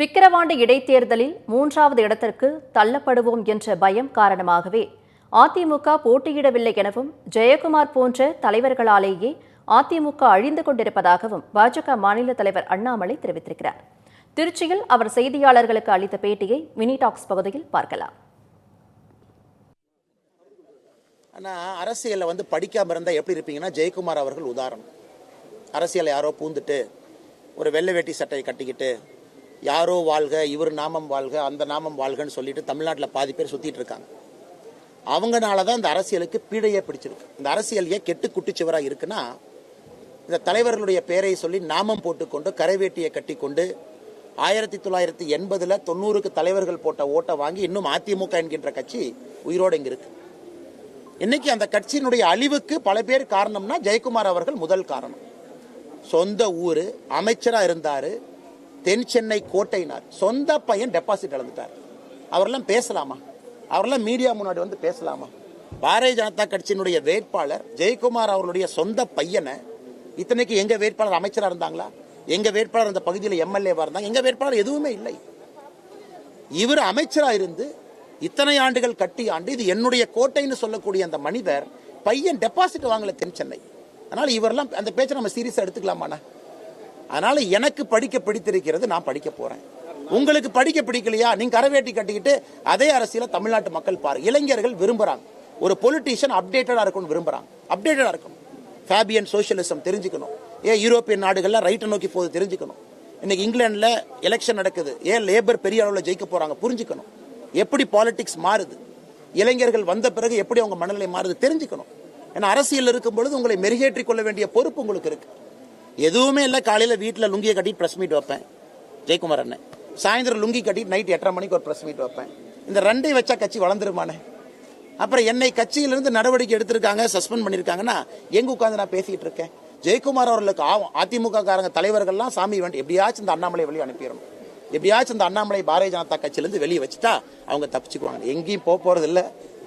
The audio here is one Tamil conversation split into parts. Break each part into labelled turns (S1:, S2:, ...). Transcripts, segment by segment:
S1: விக்கிரவாண்டி இடைத்தேர்தலில் மூன்றாவது இடத்திற்கு தள்ளப்படுவோம் என்ற பயம் காரணமாகவே அதிமுக போட்டியிடவில்லை எனவும் ஜெயக்குமார் போன்ற தலைவர்களாலேயே அதிமுக அழிந்து கொண்டிருப்பதாகவும் பாஜக மாநில தலைவர் அண்ணாமலை தெரிவித்திருக்கிறார். திருச்சியில் அவர் செய்தியாளர்களுக்கு அளித்த பேட்டியை மினி டாக்ஸ் பகுதியில் பார்க்கலாம்.
S2: ஆனால் அரசியலில் வந்து படிக்காமல் இருந்தால் எப்படி இருப்பீங்கன்னா ஜெயக்குமார் அவர்கள் உதாரணம். அரசியலை யாரோ பூந்துட்டு ஒரு வெள்ளை வேட்டி சட்டையை கட்டிக்கிட்டு யாரோ வாழ்க இவர் நாமம் வாழ்க அந்த நாமம் வாழ்கன்னு சொல்லிட்டு தமிழ்நாட்டில் பாதி பேர் சுற்றிட்டு இருக்காங்க. அவங்கனால தான் இந்த அரசியலுக்கு பீடையே பிடிச்சிருக்கு. இந்த அரசியல் ஏன் கெட்டு குட்டிச்சுவராக இருக்குன்னா இந்த தலைவர்களுடைய பெயரை சொல்லி நாமம் போட்டுக்கொண்டு கரைவேட்டியை கட்டிக்கொண்டு ஆயிரத்தி தொள்ளாயிரத்தி எண்பதில் தொண்ணூறுக்கு தலைவர்கள் போட்ட ஓட்டை வாங்கி இன்னும் அதிமுக என்கின்ற கட்சி உயிரோடு இங்கே இருக்கு. இன்னைக்கு அந்த கட்சியினுடைய அழிவுக்கு பல பேர் காரணம்னா ஜெயக்குமார் அவர்கள் முதல் காரணம். சொந்த ஊர் அமைச்சராக இருந்தார் தென் சென்னை கோட்டையினார். சொந்த பையன் டெபாசிட் இழந்துட்டார். அவரெல்லாம் பேசலாமா? அவரெல்லாம் மீடியா முன்னாடி வந்து பேசலாமா? பாரதிய ஜனதா கட்சியினுடைய வேட்பாளர் ஜெயக்குமார் அவர்களுடைய சொந்த பையனை இத்தனைக்கு எங்கள் வேட்பாளர் அமைச்சராக இருந்தாங்களா? எங்கள் வேட்பாளர் அந்த பகுதியில் எம்எல்ஏவாக இருந்தாங்க? எங்கள் வேட்பாளர் எதுவுமே இல்லை. இவர் அமைச்சராக இருந்து இத்தனை ஆண்டுகள் கட்டி ஆண்டு இது என்னுடைய கோட்டைன்னு சொல்லக்கூடிய அந்த மனிதர் பையன் டெபாசிட் வாங்கல தென் சென்னை. அதனால் இவரெல்லாம் அந்த பேச்சை நம்ம சீரியஸாக எடுத்துக்கலாமாண்ணா? அதனால எனக்கு படிக்க பிடித்திருக்கிறது நான் படிக்க போறேன். உங்களுக்கு படிக்க பிடிக்கலையா? நீங்க கரவேட்டி கட்டிக்கிட்டு அதே அரசியல தமிழ்நாட்டு மக்கள் பாரு. இளைஞர்கள் விரும்புறாங்க. ஒரு பொலிட்டீஷியன் அப்டேட்டடா இருக்கணும் விரும்புறாங்க. அப்டேட்டடா இருக்கணும். ஃபேபியன் சோசியலிசம் தெரிஞ்சுக்கணும். ஏன் யூரோப்பியன் நாடுகளில் ரைட்டை நோக்கி போது தெரிஞ்சுக்கணும். இன்னைக்கு இங்கிலாந்துல எலெக்ஷன் நடக்குது. ஏன் லேபர் பெரிய அளவில் ஜெயிக்க போறாங்க. புரிஞ்சுக்கணும். எப்படி பாலிடிக்ஸ் மாறுது? இளைஞர்கள் வந்த பிறகு எப்படி அவங்க மனநிலை மாறுது தெரிஞ்சுக்கணும். ஏன்னா அரசியல் இருக்கும் பொழுது உங்களை மெருகேற்றிக் கொள்ள வேண்டிய பொறுப்பு உங்களுக்கு இருக்கு. எதுவுமே இல்லை காலையில் வீட்டில் லுங்கியை கட்டிட்டு ப்ரெஸ் மீட் வைப்பேன். ஜெயக்குமார் அண்ணன். சாயந்தரம் லுங்கி கட்டிட்டு நைட் எட்டரை மணிக்கு ஒரு ப்ரெஸ் மீட் வைப்பேன். இந்த ரெண்டை வச்சா கட்சி வளர்ந்துருமானே? அப்புறம் என்னை கட்சியிலிருந்து நடவடிக்கை எடுத்திருக்காங்க சஸ்பெண்ட் பண்ணியிருக்காங்கன்னா எங்கே உட்காந்து நான் பேசிக்கிட்டு இருக்கேன்? ஜெயக்குமார் அவர்களுக்கு ஆகும் அதிமுக காரங்க தலைவர்கள்லாம் சாமி வேண்டி எப்படியாச்சும் இந்த அண்ணாமலை வெளியே அனுப்பிடணும். எப்படியாச்சும் இந்த அண்ணாமலை பாரதிய ஜனதா கட்சியிலேருந்து வெளியே வச்சுட்டா அவங்க தப்பிச்சுக்குவாங்க. எங்கேயும் போக போகிறது இல்லை.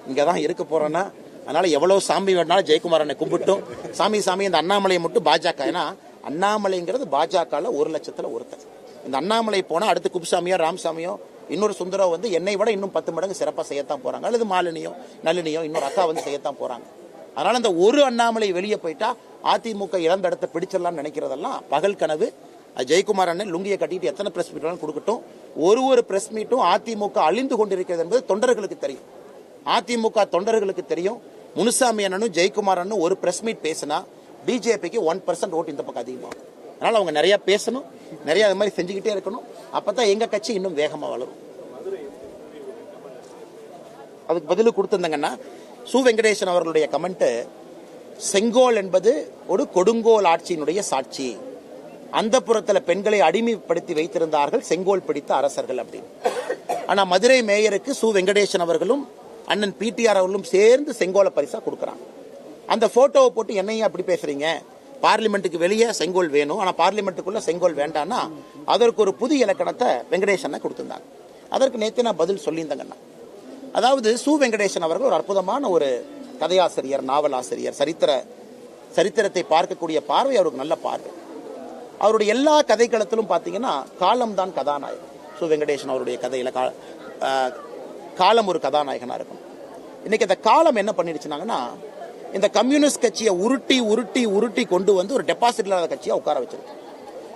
S2: இங்கே தான் இருக்க போகிறேன்னா அதனால் எவ்வளோ சாமி வேணாலும் ஜெயக்குமார் அண்ணனை கும்பிட்டும். சாமி சாமி இந்த அண்ணாமலையை மட்டும் பாஜக. ஏன்னா அண்ணாமலைங்கிறது பாஜகவில் ஒரு லட்சத்தில் ஒருத்தர். இந்த அண்ணாமலை போனால் அடுத்து குப்புசாமியோ ராமசாமியோ இன்னொரு சுந்தரோ வந்து என்னை விட இன்னும் பத்து மடங்கு சிறப்பாக செய்யத்தான் போகிறாங்க அல்லது மாலினியோ நளினியோ இன்னொரு அக்கா வந்து செய்யத்தான் போகிறாங்க அதனால் இந்த ஒரு அண்ணாமலை வெளியே போயிட்டா அதிமுக இழந்த இடத்த பிடிச்சிடலாம்னு நினைக்கிறதெல்லாம் பகல் கனவு. ஜெயக்குமார் அண்ணன் லுங்கியை கட்டிட்டு எத்தனை பிரஸ் மீட் வேணாலும் கொடுக்கட்டும். ஒரு ஒரு பிரஸ் மீட்டும் அதிமுக அழிந்து கொண்டிருக்கிறது என்பது தொண்டர்களுக்கு தெரியும். அதிமுக தொண்டர்களுக்கு தெரியும். முனுசாமி அண்ணனும் ஜெயக்குமார் அண்ணனும் ஒரு பிரஸ் மீட் பேசினா பிஜேபிக்கு ஒன் பர்சன்ட் ஓட்டு இந்த பக்கம் அதிகமாகும் அதனால் அவங்க நிறைய பேசணும் நிறைய அது மாதிரி செஞ்சுக்கிட்டே இருக்கணும். அப்பதான் எங்கள் கட்சி இன்னும் வேகமாக வளரும். அதுக்கு பதில் கொடுத்துருந்தங்கன்னா சு. வெங்கடேசன் அவர்களுடைய கமெண்ட்டு செங்கோல் என்பது ஒரு கொடுங்கோல் ஆட்சியினுடைய சாட்சி. அந்த புறத்தில் பெண்களை அடிமைப்படுத்தி வைத்திருந்தார்கள் செங்கோல் பிடித்த அரசர்கள் அப்படின்னு. ஆனால் மதுரை மேயருக்கு சு. வெங்கடேசன் அவர்களும் அண்ணன் பிடிஆர் அவர்களும் சேர்ந்து செங்கோலை பரிசா கொடுக்குறாங்க. அந்த போட்டோவை போட்டு என்னையும் அப்படி பேசுறீங்க? பார்லிமெண்ட்டுக்கு வெளியே செங்கோல் வேணும். ஆனால் பார்லிமெண்ட்டுக்குள்ள செங்கோல் வேண்டாம்னா அதற்கு ஒரு புது இலக்கணத்தை வெங்கடேசனை கொடுத்துருந்தாங்க. அதற்கு நேற்று நான் பதில் சொல்லியிருந்தேங்கண்ணா அதாவது சு. வெங்கடேசன் அவர்கள் ஒரு அற்புதமான ஒரு கதையாசிரியர் நாவலாசிரியர் சரித்திர சரித்திரத்தை பார்க்கக்கூடிய பார்வை அவருக்கு நல்ல பார்வை. அவருடைய எல்லா கதைக்களத்திலும் பார்த்தீங்கன்னா காலம்தான் கதாநாயகன். சு. வெங்கடேசன் அவருடைய கதையில் கா- காலம் ஒரு கதாநாயகனாக இருக்கும் இன்னைக்கு அந்த காலம் என்ன பண்ணிடுச்சுனாங்கன்னா இந்த கம்யூனிஸ்ட் கட்சியை உருட்டி உருட்டி உருட்டி கொண்டு வந்து ஒரு டெபாசிட் இல்லாத கட்சியாக உட்கார வச்சிருக்கு.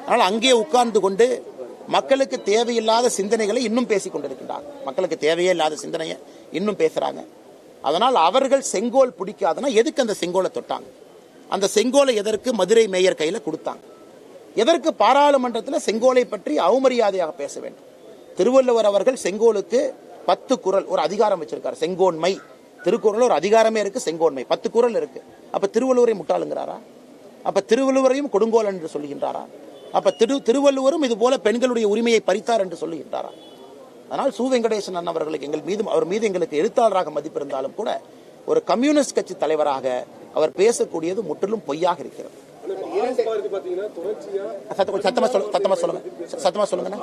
S2: அதனால் அங்கேயே உட்கார்ந்து கொண்டு மக்களுக்கு தேவையில்லாத சிந்தனைகளை இன்னும் பேசி கொண்டிருக்கின்றாங்க. மக்களுக்கு தேவையே இல்லாத சிந்தனையை இன்னும் பேசுறாங்க. அதனால் அவர்கள் செங்கோல் பிடிக்காதுன்னா எதுக்கு அந்த செங்கோலை தொட்டாங்க? அந்த செங்கோலை எதற்கு மதுரை மேயர் கையில் கொடுத்தாங்க? எதற்கு பாராளுமன்றத்தில் செங்கோலை பற்றி அவமரியாதையாக பேச வேண்டும்? திருவள்ளுவர் அவர்கள் செங்கோலுக்கு பத்து குரல் ஒரு அதிகாரம் வச்சிருக்கார். செங்கோன்மை. திருக்குறள் ஒரு அதிகாரமே இருக்குது செங்கோன்மை. பத்து குறள் இருக்குது அப்போ திருவள்ளுவரை முட்டாளுங்கிறாரா? அப்போ திருவள்ளுவரையும் கொடுங்கோல் என்று சொல்லுகின்றாரா அப்போ திரு திருவள்ளுவரும் இது போல பெண்களுடைய உரிமையை பறித்தார் என்று சொல்லுகின்றாரா அதனால் சு. வெங்கடேசன் அண்ணன் அவர்களுக்கு எங்கள் மீது அவர் மீது எங்களுக்கு எழுத்தாளராக மதிப்பு இருந்தாலும் கூட ஒரு கம்யூனிஸ்ட் கட்சி தலைவராக அவர் பேசக்கூடியது முற்றிலும் பொய்யாக இருக்கிறது. சத்தமா சொல்லுங்க சத்தமா சொல்லுங்க. சத்தமா
S3: சொல்றாரு.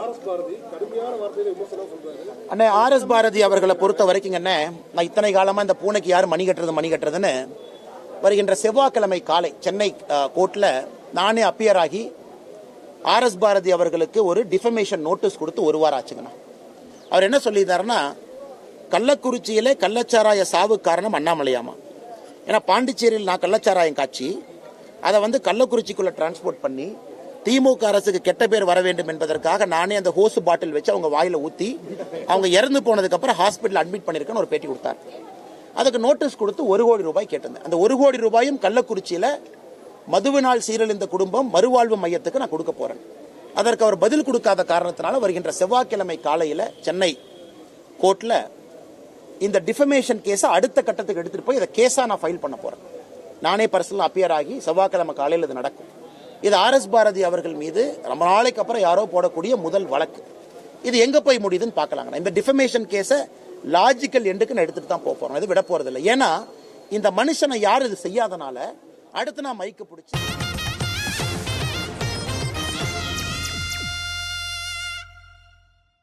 S2: அண்ணே ஆர் எஸ் பாரதி அவர்களை பொறுத்த வரைக்கும் அண்ணே நான் இத்தனை காலமா இந்த பூனைக்கு யார் மணி கட்டுறது மணி கட்டுறதுன்னு வருகின்ற செவ்வாய்க்கிழமை காலை சென்னை கோர்ட்ல நானே அப்பியர் ஆகி ஆர் எஸ் பாரதி அவர்களுக்கு ஒரு டிஃபமேஷன் நோட்டீஸ் கொடுத்து ஒரு வாரம் ஆச்சுங்கண்ணா. அவர் என்ன சொல்லியிருந்தாருன்னா கள்ளக்குறிச்சியிலே கள்ளச்சாராய சாவு காரணம் அண்ணாமலையாமா. ஏன்னா பாண்டிச்சேரியில் நான் கள்ளச்சாராயம் காட்சி அதை வந்து கள்ளக்குறிச்சிக்குள்ள டிரான்ஸ்போர்ட் பண்ணி திமுக அரசுக்கு கெட்ட பேர் வர வேண்டும் என்பதற்காக நானே அந்த ஹோஸ் பாட்டில் வச்சு அவங்க வாயில ஊத்தி அவங்க இறந்து போனதுக்கு அப்புறம் ஹாஸ்பிட்டல் அட்மிட் பண்ணிருக்கேன்னு ஒரு பேட்டி கொடுத்தார். அதுக்கு நோட்டீஸ் கொடுத்து ஒரு கோடி ரூபாய் கேட்டிருந்தேன். அந்த ஒரு கோடி ரூபாயும் கள்ளக்குறிச்சியில மதுவினால் சீரழிந்த குடும்பம் மறுவாழ்வு மையத்துக்கு நான் கொடுக்க போறேன். அதற்கு அவர் பதில் கொடுக்காத காரணத்தினால வருகின்ற செவ்வாய்க்கிழமை காலையில சென்னை கோர்ட்ல இந்த டிஃபமேஷன் கேஸை அடுத்த கட்டத்துக்கு எடுத்துட்டு போய் இதை கேஸா நான் ஃபைல் பண்ண போறேன். நானே பர்சனல் அப்பியர் ஆகி செவ்வாய்க்கிழமை காலையில் இது நடக்கும். இது ஆர்எஸ் பாரதி அவர்கள் மீது ரொம்ப நாளைக்கு அப்புறம் யாரோ போடக்கூடிய முதல் வழக்கு. இது எங்கே போய் முடியுதுன்னு பார்க்கலாங்க. இந்த டிஃபமேஷன் கேஸை லாஜிக்கல் எண்டுக்கு நான் தான் போக போகிறோம் இது விட போகிறதில்ல ஏன்னா இந்த மனுஷனை யாரும் இது செய்யாதனால அடுத்து நான் மைக்கு பிடிச்சி